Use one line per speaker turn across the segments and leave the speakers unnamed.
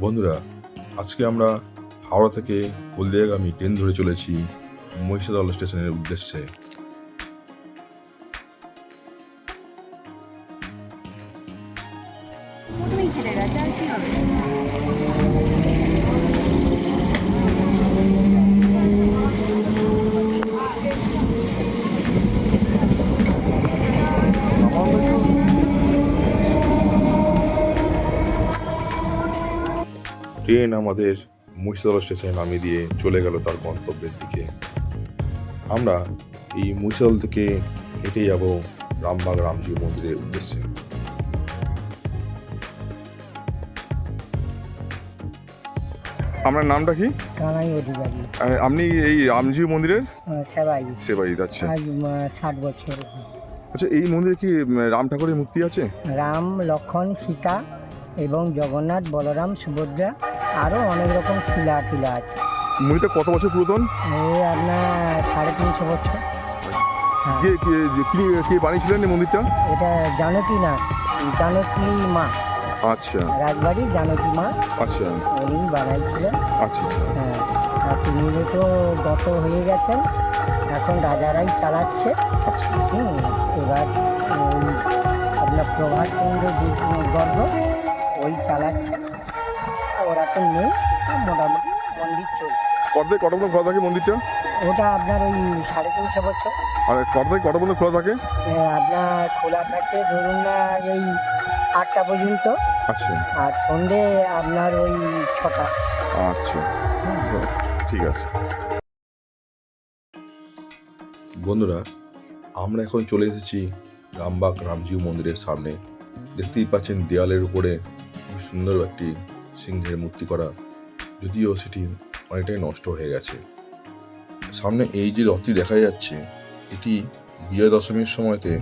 বন্ধুরা আজকে আমরা হাওড়া থেকে হলদিয়াগামী ট্রেন ধরে চলেছি মহিষাদল স্টেশনের উদ্দেশ্যে। ট্রেন আমাদের মহিষাদল স্টেশনে নামিয়ে দিয়ে চলে গেল তার গন্তব্যের দিকে। আমরা এই মহিষাদল থেকে হেঁটে যাব রামবাগ রামজি মন্দিরের উদ্দেশ্যে। আপনার নামটা কি?
কানাই অধিকারী।
আপনি এই রামজি মন্দিরের?
সেবাই।
সেবাই যাচ্ছেন
আজ ষাট বছর।
আচ্ছা এই মন্দিরে কি রাম ঠাকুরের মূর্তি আছে?
রাম লক্ষণ সীতা এবং জগন্নাথ বলরাম সুভদ্রা আরও অনেক রকম শিলা টিলা আছে।
মন্দিরটা কত বছর পুরাতন?
এই আপনার সাড়ে তিনশো বছর। হ্যাঁ।
কে কে কি কে বানিয়েছিলেন এই মন্দিরটা?
এটা জানকী না জানকী মা।
আচ্ছা।
রাজবাড়ি জানকী মা।
আচ্ছা।
উনি বানাইছিলেন।
আচ্ছা আচ্ছা।
হ্যাঁ। আর তিনি তো গত হয়ে গেছেন এখন রাজারাই চালাচ্ছে।
আচ্ছা।
হুম এবার আপনার প্রভাত চন্দ্র যে গর্ভ ওই চালাচ্ছে। ওরা তো নেই মোটামুটি মন্দির চলছে।
কটায় কটা পর্যন্ত খোলা থাকে মন্দিরটা?
ওটা আপনার ওই সাড়ে তিনশো বছর।
আর কটায় কটা পর্যন্ত খোলা থাকে?
আপনার খোলা থাকে ধরুন না এই আটটা পর্যন্ত।
আচ্ছা।
আর সন্ধে আপনার ওই ছটা।
আচ্ছা। ঠিক আছে। বন্ধুরা আমরা এখন চলে এসেছি রামবাগ রামজিউ মন্দিরের সামনে। দেখতেই পাচ্ছেন দেওয়ালের উপরে খুব সুন্দর একটি সিংহের মূর্তি করা, যদিও সেটি অনেকটাই নষ্ট হয়ে গেছে। সামনে এই যে রথটি দেখা যাচ্ছে, এটি বিজয় দশমীর সময়তে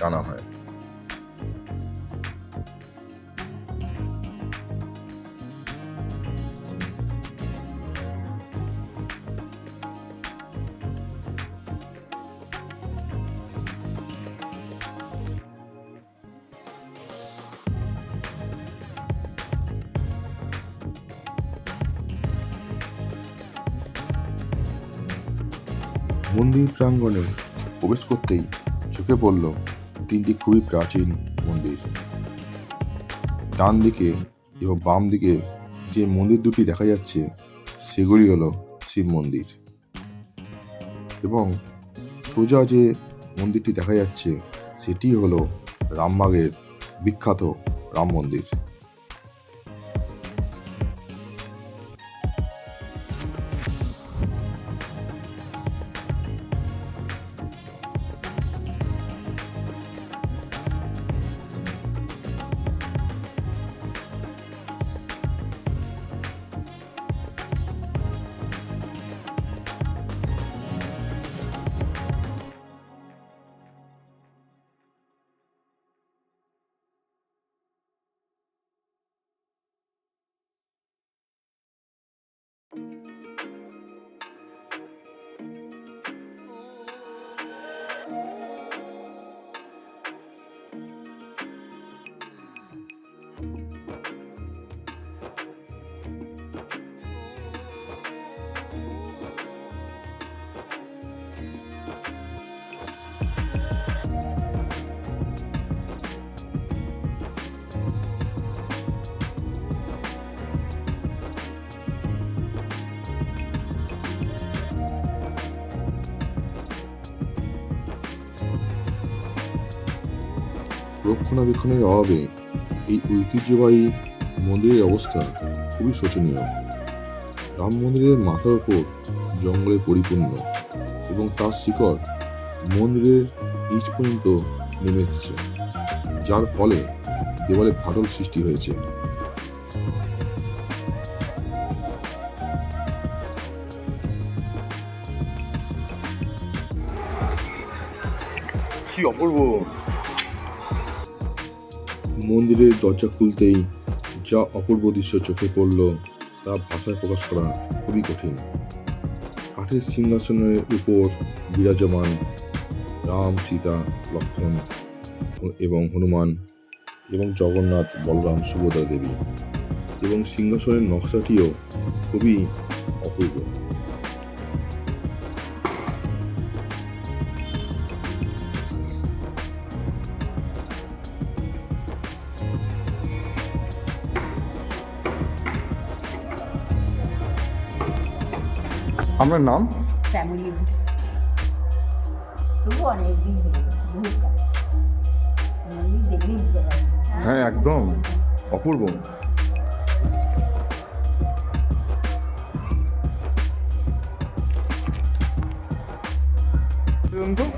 টানা হয়। মন্দির প্রাঙ্গণে প্রবেশ করতেই চোখে পড়ল তিনটি খুবই প্রাচীন মন্দির। ডান দিকে এবং বাম দিকে যে মন্দির দুটি দেখা যাচ্ছে, সেগুলি হলো শিব মন্দির। এবং সোজা যে মন্দিরটি দেখা যাচ্ছে, সেটি হলো রামবাগের বিখ্যাত রাম মন্দির। রক্ষণাবেক্ষণের অভাবে এই ঐতিহ্যবাহী মন্দিরের অবস্থা খুবই শোচনীয়। রাম মন্দিরের মাথার ওপর জঙ্গলে পরিপূর্ণ এবং তার শিকড় মন্দিরের নিচ পর্যন্ত নেমে এসেছে, যার ফলে দেওয়ালে ফাটল সৃষ্টি হয়েছে। কি অপূর্ব! মন্দিরের দরজা খুলতেই যা অপূর্ব দৃশ্য চোখে পড়ল তা ভাষায় প্রকাশ করা খুবই কঠিন। কাঠের সিংহাসনের উপর বিরাজমান রাম, সীতা লক্ষ্মণ এবং হনুমান এবং জগন্নাথ, বলরাম, সুভদ্রা দেবী
এবং সিংহাসনের নকশাটিও খুবই অপূর্ব। আপনার নাম?
ফ্যামিলি হয়ে
হ্যাঁ? একদম। অপূর্ব।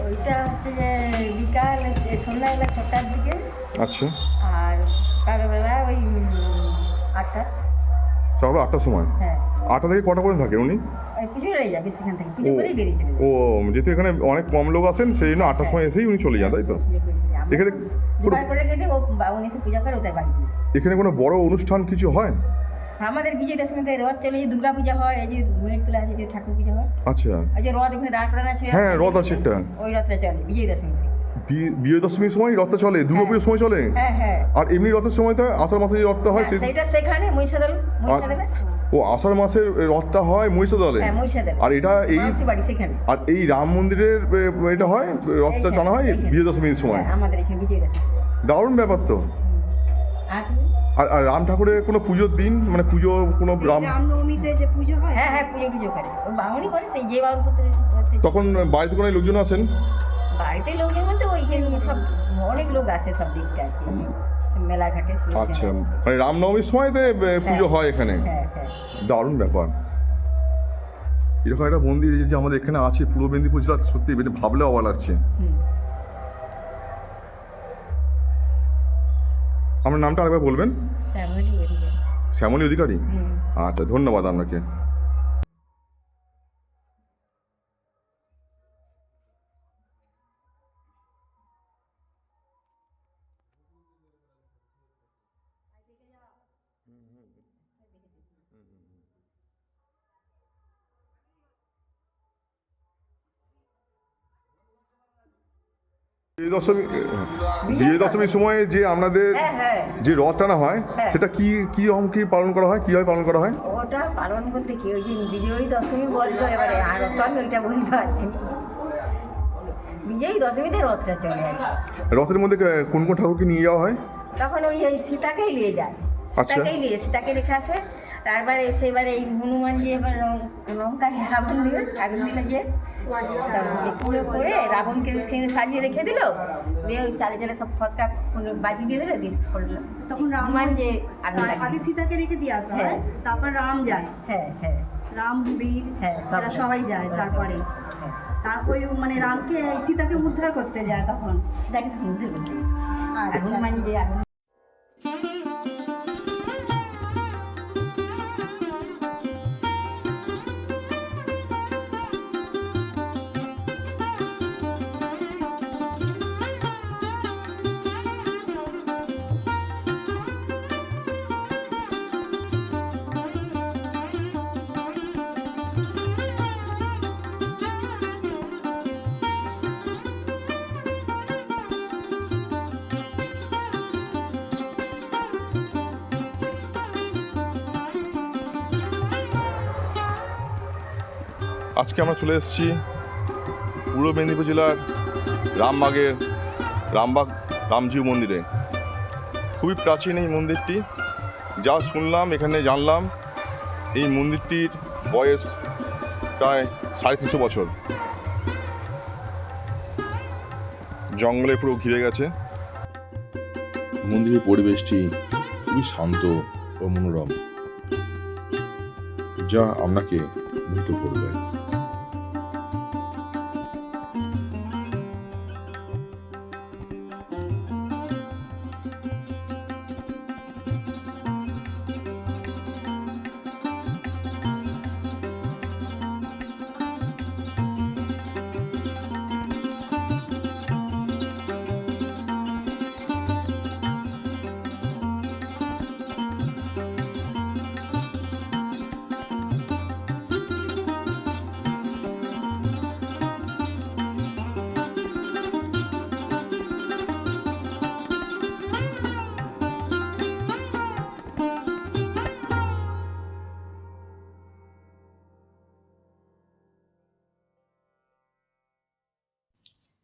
ওইটা হচ্ছে যে বিকাল সন্ধ্যাবেলা ছটার দিকে।
আচ্ছা।
আর সকালবেলা ওই আটটা।
সকাল আটটার সময়?
হ্যাঁ।
আটটা থেকে কটা পর্যন্ত থাকে উনি ও। যেহেতু এখানে অনেক কম লোক আসেন সেই জন্য আটটার সময় এসেই উনি চলে যান তাই তো। এখানে। এখানে কোনো বড় অনুষ্ঠান কিছু হয়?
আমাদের বিজয় দশমীতে রথ চলে যে দুর্গা পূজা হয় এই যে মেয়ের তোলা আছে যে ঠাকুর পূজা হয়।
আচ্ছা।
ওই যে রথ এখানে দাঁড় করানো আছে
হ্যাঁ, রথ আছে একটা।
ওই রথটা চলে বিজয় দশমীতে।
বি- বিজয় দশমীর সময় রথটা চলে দুর্গা পুজোর সময় চলে?
হ্যাঁ হ্যাঁ।
আর এমনি রথের সময় তো আষাঢ় মাসে যে রথটা হয়
হ্যাঁ,
সেই
সেখানে মহিষাদল
ও আষাঢ় মাসের রথটা হয় মহিষাদলে?
হ্যাঁ
আর এটা এই আর এই রাম মন্দিরের এটা হয়? রথটা টানা হয়। বিজয় দশমীর সময়?
হ্যাঁ, আমাদের এখানে বিজয় দশমী।
দারুণ ব্যাপার তো। আর আর রাম ঠাকুরের কোনো পুজোর দিন? মানে পুজো কোনো রাম
রামনবমীতে যে পুজো হয়?
হ্যাঁ হ্যাঁ পুজো পুজো করে। ও বামুনি করে সেই যে করতে-
তখন বাড়িতে কোনো লোকজন আছেন
বাড়িতে লোকের মধ্যে ওইখানে সব অনেক লোক আসে সব দিকটা আর কি। মেলাঘাটে
আচ্ছা। মানে রামনবমীর সময়তে এ, পুজো হয় এখানে?
হ্যাঁ হ্যাঁ।
দারুণ ব্যাপার। এরকম একটা মন্দির যে আমাদের এখানে আছে পূর্ব মেদিনীপুর জেলা সত্যি এটা ভাবলে অবাক লাগছে। আমার নামটা আরেকবার বলবেন?
শ্যামলী অধিকারী
শ্যামলী অধিকারী?
হুম
বিজয় দশমী বিজয় দশমীর সময় যে আপনাদের
হ্যাঁ হ্যাঁ।
যে রথ টানা হয়
হ্যাঁ।
সেটা কি কি রকম কি পালন করা হয় কীভাবে পালন করা হয়?
ওটা পালন করতে কি ওই যে বিজয়ী দশমী বলল এবারে আর আমি ওইটা বলতে পারছি না। বিজয়ী দশমীতে রথটা চলে
রথের মধ্যে কোন কোন ঠাকুরকে নিয়ে যাওয়া হয়?
তখন ওই সীতাকেই নিয়ে যায়।
আচ্ছা।
সীতাকেই নিয়ে সীতাকে রেখে আসে তারপরে এসে এবারে এই হনুমান যে এবার লঙ্কা আগুন দিবে আগুন দিলে যে পুরো করে রাবণকে সাজিয়ে রেখে দিল দিয়ে ওই চালে চালে সব ফটকা বাজি দিয়ে দিলে দিয়ে ফটলো
তখন রাম
হনুমান যে
আগে সীতাকে রেখে দিয়ে আসা হয়
হ্যাঁ।
তারপর রাম যায়।
হ্যাঁ হ্যাঁ।
রাম বীর
হ্যাঁ
এরা সবাই যায় তারপরে।
হ্যাঁ।
তারপরে মানে রামকে সীতাকে উদ্ধার করতে যায় তখন।
সীতাকে দিল
আচ্ছা।
আজকে আমরা চলে এসেছি পূর্ব মেদিনীপুর জেলার রামবাগের রামবাগ রামজিউ মন্দিরে। খুবই প্রাচীন এই মন্দিরটি। যা শুনলাম, এখানে জানলাম, এই মন্দিরটির বয়স প্রায় সাড়ে তিনশো বছর। জঙ্গলে পুরো ঘিরে গেছে। মন্দিরের পরিবেশটি খুবই শান্ত ও মনোরম, যা আপনাকে মুগ্ধ করবে।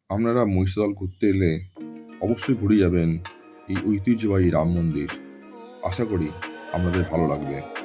আপনারা মহিষাদল ঘুরতে এলে অবশ্যই ঘুরে যাবেন এই ঐতিহ্যবাহী রাম মন্দির। আশা করি আপনাদের ভালো লাগবে।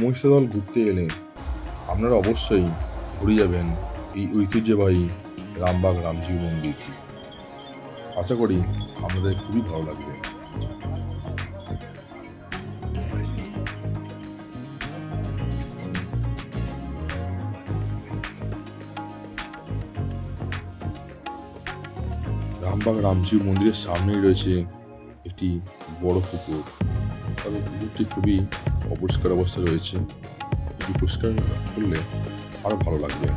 মহিষাদল ঘুরতে এলে আপনারা অবশ্যই ঘুরে যাবেন এই ঐতিহ্যবাহী রামবাগ রামজি মন্দির। আশা করি আপনাদের খুবই ভালো লাগবে। রামবাগ রামজি মন্দিরের সামনেই রয়েছে একটি বড় পুকুর। তবে পুকুরটি খুবই অপরিষ্কার অবস্থা রয়েছে। এটি পরিষ্কার করলে আরও ভালো লাগবে।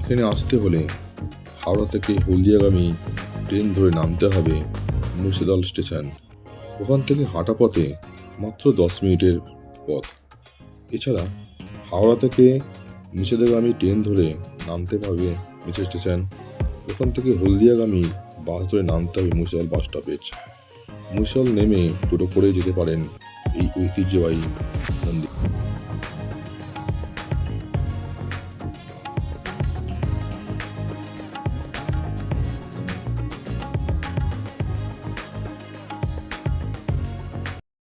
এখানে আসতে হলে হাওড়া থেকে হলদিয়াগামী ট্রেন ধরে নামতে হবে মুর্শিদাল স্টেশন। ওখান থেকে হাঁটা পথে মাত্র দশ মিনিটের পথ। এছাড়া হাওড়া থেকে নিষেধাগামী ট্রেন ধরে নামতে পারবে নিচে স্টেশন। ওখান থেকে হলদিয়াগামী বাস ধরে নামতে হবে মুর্শিদাবাদ বাস স্টপেজ। মুসল নেমে টোটো করে যেতে পারেন এই ঐতিহ্যবাহী